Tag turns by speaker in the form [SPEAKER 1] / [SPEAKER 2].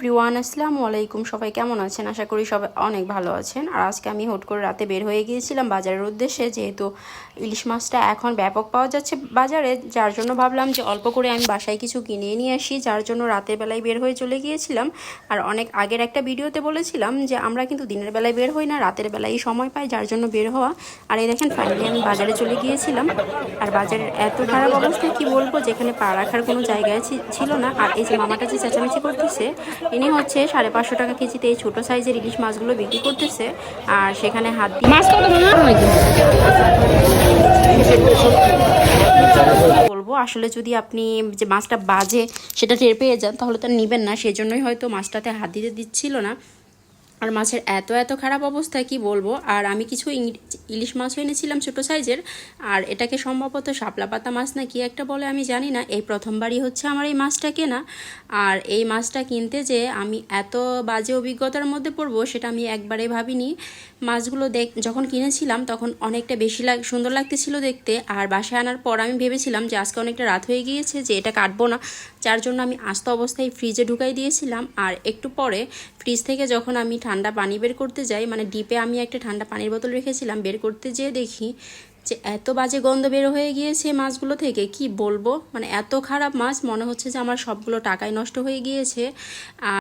[SPEAKER 1] Everyone, আসসালামু আলাইকুম। সবাই কেমন আছেন? আশা করি সবাই অনেক ভালো আছেন। আর আজকে আমি হুট করে রাতে বের হয়ে গিয়েছিলাম বাজারের উদ্দেশ্যে, যেহেতু ইলিশ মাছটা এখন ব্যাপক পাওয়া যাচ্ছে বাজারে, যার জন্য ভাবলাম যে অল্প করে আমি বাসায় কিছু কিনে নিয়ে আসি, যার জন্য রাতের বেলায় বের হয়ে চলে গিয়েছিলাম। আর অনেক আগের একটা ভিডিওতে বলেছিলাম যে, আমরা কিন্তু দিনের বেলায় বের হই না, রাতের বেলায় সময় পাই, যার জন্য বের হওয়া। আর এই দেখেন ফাইনালি আমি বাজারে চলে গিয়েছিলাম। আর বাজারের এত খারাপ অবস্থা, কি বলব? যেখানে পা রাখার কোনো জায়গায় ছিল না। আর এই যে মামাটা যে চেঁচামেচি করতেছে ইনি হচ্ছে সাড়ে পাঁচশো টাকা কেজিতে এই ছোটো সাইজের ইলিশ মাছগুলো বিক্রি করতেছে। আর সেখানে হাত দিয়ে
[SPEAKER 2] মাছ
[SPEAKER 1] বলব আসলে যদি আপনি যে মাছটা বাজে সেটা টের পেয়ে যান তাহলে তো নিবেন না। সেই জন্যই হয়তো মাছটাতে হাত দিতে দিচ্ছিল না। আর মাছের এত এত খারাপ অবস্থা, কি বলব? আর আমি কিছু ইলিশ মাছও এনেছিলাম ছোটো সাইজের। আর এটাকে সম্ভবত শাপলা পাতা মাছ না কি একটা বলে আমি জানি না। এই প্রথমবারই হচ্ছে আমার এই মাছটা কেনা। আর এই মাছটা কিনতে যে আমি এত বাজে অভিজ্ঞতার মধ্যে পড়ব, সেটা আমি একবারে ভাবিনি। মাছগুলো দেখ, যখন কিনেছিলাম তখন অনেকটা বেশি লাগ সুন্দর লাগতেছিল দেখতে। আর বাসায় আনার পর আমি ভেবেছিলাম যে আজকে অনেকটা রাত হয়ে গিয়েছে যে এটা কাটবো না। যার জন্য আমি আস্ত অবস্থায় ফ্রিজে ঢুকাই দিয়েছিলাম। আর একটু পরে ফ্রিজ থেকে যখন আমি ঠান্ডা পানি বের করতে যাই মানে ডিপে আমি একটা ঠান্ডা পানির বোতল রেখেছিলাম, বের করতে যেয়ে দেখি যে এত বাজে গন্ধ বের হয়ে গিয়েছে মাছগুলো থেকে। কি বলব? মানে এত খারাপ মাছ, মনে হচ্ছে যে আমার সবগুলো টাকাই নষ্ট হয়ে গিয়েছে। আর